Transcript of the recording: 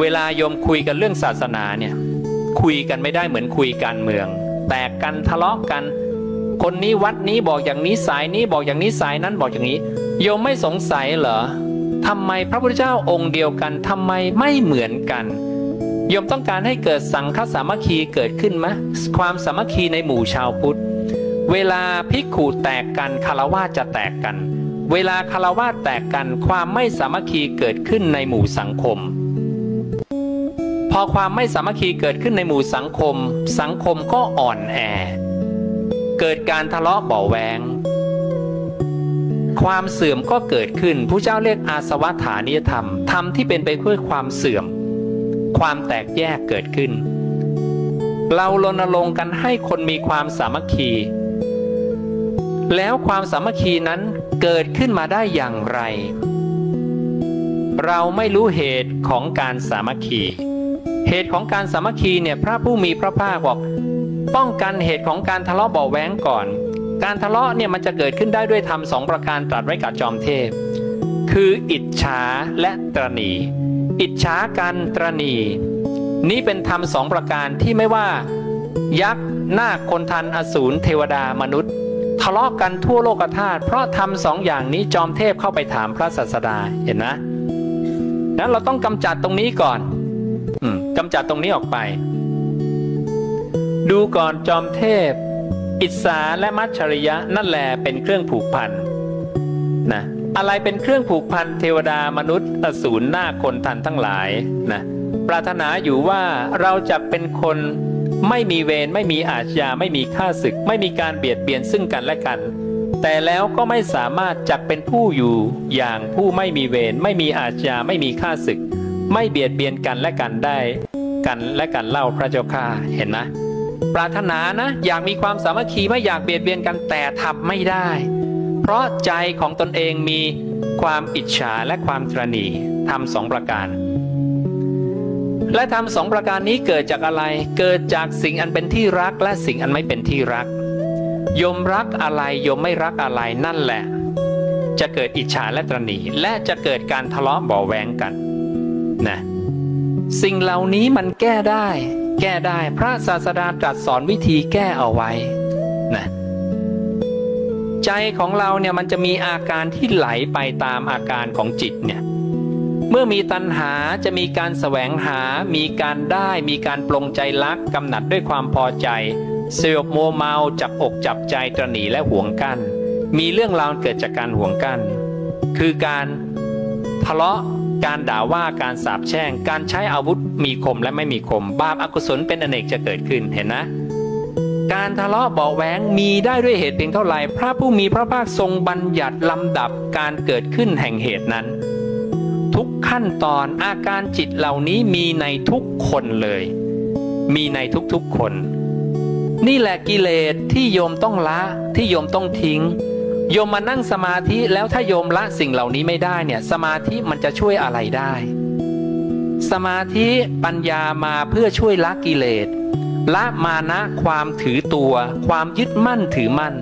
เวลาโยมคุยกันเรื่องศาสนาเนี่ยคุยกันไม่ได้เหมือนคุยการเมือง แตกกันทะเลาะกัน คนนี้วัดนี้บอกอย่างนี้สายนี้บอกอย่างนี้สายนั้นบอกอย่างนี้ โยมไม่สงสัยเหรอทำไมพระพุทธเจ้าองค์เดียวกันทำไมไม่เหมือนกันโยมต้องการให้เกิดสังฆสามัคคีเกิดขึ้นไหมความสามัคคีในหมู่ชาวพุทธ เวลาภิกขุแตกกันคารวะจะแตกกัน เวลาคารวะแตกกันความไม่สามัคคีเกิดขึ้นในหมู่สังคม พอความไม่สามัคคีเกิดขึ้นในหมู่สังคม สังคมก็อ่อนแอ เกิดการทะเลาะเบาแวงความเสื่อมก็เกิดขึ้นผู้เจ้าเรียกอาสวัฐานิยธรรม ธรรมที่เป็นไปเพื่อความเสื่อม ความแตกแยกเกิดขึ้น เรารณรงค์กันให้คนมีความสามัคคี แล้วความสามัคคีนั้นเกิดขึ้นมาได้อย่างไร เราไม่รู้เหตุของการสามัคคี เหตุของการสามัคคีเนี่ยพระผู้มีพระภาคบอกป้องกันเหตุของการทะเลาะเบาแว้งก่อน การทะเลาะเนี่ยมันจะเกิดขึ้นได้ด้วยธรรมสองประการตรัสไว้กับจอมเทพ คืออิจฉาและตรณี อิจฉากันตรณี นี้เป็นธรรมสองประการที่ไม่ว่า ยักษ์นาคคนทันอสูรเทวดามนุษย์ ทะเลาะกันทั่วโลกธาตุเพราะทำสองอย่างนี้จอมเทพเข้าไปถามพระศาสดาเห็นนะนั้นเราต้องกำจัดตรงนี้ก่อน อืม กำจัดตรงนี้ออกไป ดูก่อนจอมเทพ อิสาและมัจฉริยะนั่นแหละเป็นเครื่องผูกพันนะอะไรเป็นเครื่องผูกพันเทวดามนุษย์อสูรหน้าคคนทันทั้งหลายนะปรารถนาอยู่ว่าเราจะเป็นคนไม่มีเวรไม่มีอาชญาไม่มีฆ่าศึก ไม่มีการเบียดเบียนซึ่งกันและกัน แต่แล้วก็ไม่สามารถจักเป็นผู้อยู่อย่างผู้ไม่มีเวรไม่มีอาชญาไม่มีฆ่าศึก ไม่เบียดเบียนกันและกันได้ กันและกันเล่าพระเจ้าข้าเห็นไหมปรารถนานะอยากมีความสามัคคีไม่อยากเบียดเบียนกันแต่ทำไม่ได้ เพราะใจของตนเองมีความอิจฉาและความตรณีทำสองประการ และทำสองประการนี้เกิดจากอะไร เกิดจากสิ่งอันเป็นที่รักและสิ่งอันไม่เป็นที่รัก ยมรักอะไรยมไม่รักอะไรนั่นแหละ จะเกิดอิจฉาและตรณีและจะเกิดการทะเลาะบาะแวงกัน นะสิ่งเหล่านี้มันแก้ได้ แก้ได้พระศาสดาตรัสสอนวิธีแก้เอาไว้นะใจของเราเนี่ยมันจะมีอาการที่ไหลไปตามอาการของจิตเนี่ยเมื่อมีตัณหาจะมีการแสวงหา มีการได้ มีการปลงใจรักกำหนัดด้วยความพอใจเสยบโมเมาจับอกจับใจตรณีและห่วงกันมีเรื่องราวเกิดจากการห่วงกันคือการทะเลาะ การด่าว่าการสาปแช่ง การใช้อาวุธมีคมและไม่มีคม บาปอกุศลเป็นอเนกจะเกิดขึ้นเห็นนะ การทะเลาะเบาะแว้งมีได้ด้วยเหตุเพียงเท่าไหร่พระผู้มีพระภาคทรงบัญญัติลำดับการเกิดขึ้นแห่งเหตุนั้น ทุกขั้นตอนอาการจิตเหล่านี้มีในทุกคนเลย มีในทุกๆคน นี่แหละกิเลสที่โยมต้องละที่โยมต้องทิ้ง โยมมานั่งสมาธิแล้วถ้าโยมละสิ่งเหล่านี้ไม่ได้เนี่ย สมาธิมันจะช่วยอะไรได้ สมาธิปัญญามาเพื่อช่วยละกิเลสละมานะความถือตัว ความยึดมั่นถือมั่น